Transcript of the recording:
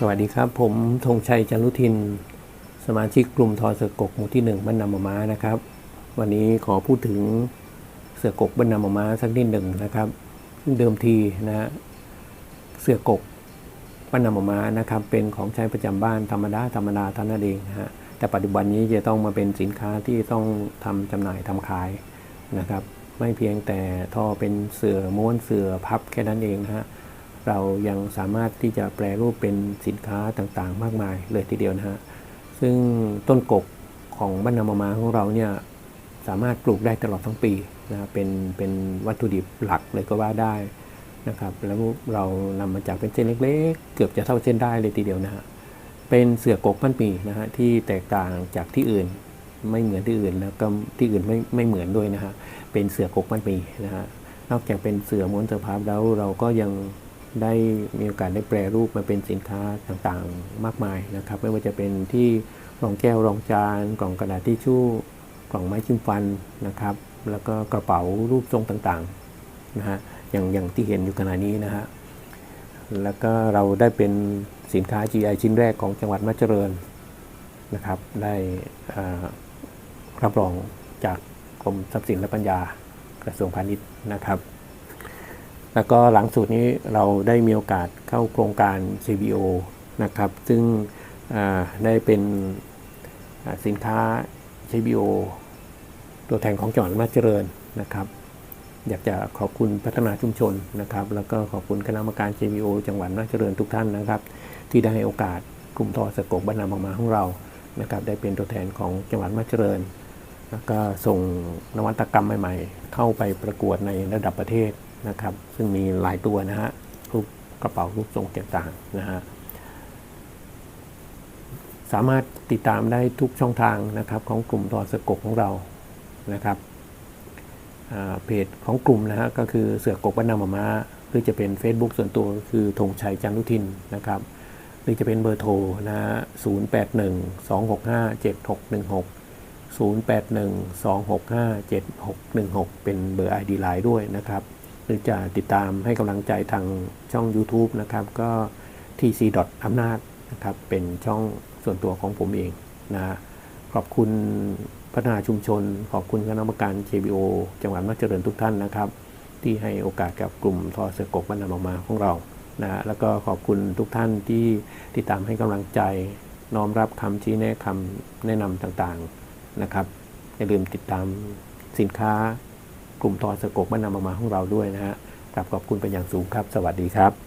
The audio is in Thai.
สวัสดีครับ ผมธงชัยจันรุทิน สมาชิกกลุ่มทอเสือกกหมู่ที่หนึ่งบ้านนำมาม้านะครับ วันนี้ขอพูดถึงเสือกกบ้านนำมาม้าสักนิดหนึ่งนะครับซึ่งเดิมทีนะฮะเสือกกบ้านนำมาม้านะครับ เป็นของใช้ประจำบ้านธรรมดาธรรมดาท่านั้นเองฮะแต่ปัจจุบันนี้จะต้องมาเป็นสินค้าที่ต้องทำจำหน่ายทำขายนะครับ ไม่เพียงแต่ท่อเป็นเสือม้วนเสือพับแค่นั้นเองนะฮะ เรายังสามารถที่จะแปลรูปเป็นสินค้าต่างๆ มากมายเลยทีเดียวนะฮะ ซึ่งต้นกกของบ้านนามามาของเราเนี่ยสามารถปลูกได้ตลอดทั้งปีนะเป็นเป็นวัตถุดิบหลักเลยก็ว่าได้นะครับ แล้วเรานำมาจากเป็นเส้นเล็กๆ เกือบจะเท่าเส้นได้เลยทีเดียวนะฮะ เป็นเสือกกพันปีนะฮะที่แตกต่างจากที่อื่นไม่เหมือนที่อื่นแล้วก็ที่อื่นไม่ไม่เหมือนด้วยนะฮะ เป็นเสือกกพันปีนะฮะ นอกจากเป็นเสือม้วนเสือพับแล้วเราก็ยัง ได้มีโอกาสได้แปรรูปมาเป็นสินค้าต่างๆ มากมายนะครับ ไม่ว่าจะเป็นที่รองแก้วรองจาน กล่องกระดาษทิชชู่กล่องไม้จิ้มฟันนะครับ แล้วก็กระเป๋ารูปทรงต่างๆนะฮะอย่างอย่างที่เห็นอยู่ขณะนี้นะฮะแล้วก็เราได้เป็นสินค้า GI ชิ้นแรกของจังหวัดมัจเจริญนะครับ ได้รับรองจากกรมทรัพย์สินและปัญญากระทรวงพาณิชย์นะครับ แล้วก็หลังสุดนี้เราได้มีโอกาสเข้าโครงการ CBO นะครับ ซึ่งได้เป็นสินค้า CBO ตัวแทนของจังหวัดอำนาจเจริญนะครับ อยากจะขอบคุณพัฒนาชุมชนนะครับ แล้วก็ขอบคุณคณะกรรมการ JBO จังหวัดอำนาจเจริญทุกท่านนะครับ ที่ได้ให้โอกาสกลุ่มทอสกกบ้านนาบางมาของเรานะครับ ได้เป็นตัวแทนของจังหวัดอำนาจเจริญ แล้วก็ส่งนวัตกรรมใหม่ ๆ เข้าไปประกวดในระดับประเทศ นะครับ ซึ่งมีหลายตัวนะฮะรูปกระเป๋ารูปทรงต่างๆนะฮะสามารถติดตามได้ทุกช่องทางนะครับ ของกลุ่มทอสกกของเรานะครับเพจของกลุ่มนะฮะก็คือเสือกกบ้านนามามาหรือจะเป็น Facebook ส่วนตัวก็คือธงชัยจันทุทินนะครับ หรือจะเป็นเบอร์โทรนะฮะ081 265 7616 081 265 7616 เป็นเบอร์ ID Line ด้วยนะครับ หรือจะติดตามให้กำลังใจทางช่อง YouTube นะครับ ก็ tc อำนาจนะครับ เป็นช่องส่วนตัวของผมเองนะขอบคุณพัฒนาชุมชน ขอบคุณคณะกรรมการ KBO จังหวัดนาจเจริญทุกท่านนะครับ ที่ให้โอกาสกับกลุ่มทอเสือกกบ้านนามามาของเรานะฮะแล้วก็ขอบคุณทุกท่านที่ติดตามให้กำลังใจ น้อมรับคำชี้แนะคำแนะนำต่างๆนะครับอย่าลืมติดตามสินค้า กลุ่มทอสะกกบ้านนามามาของเราด้วยนะฮะกลับขอบคุณเป็นอย่างสูงครับ สวัสดีครับ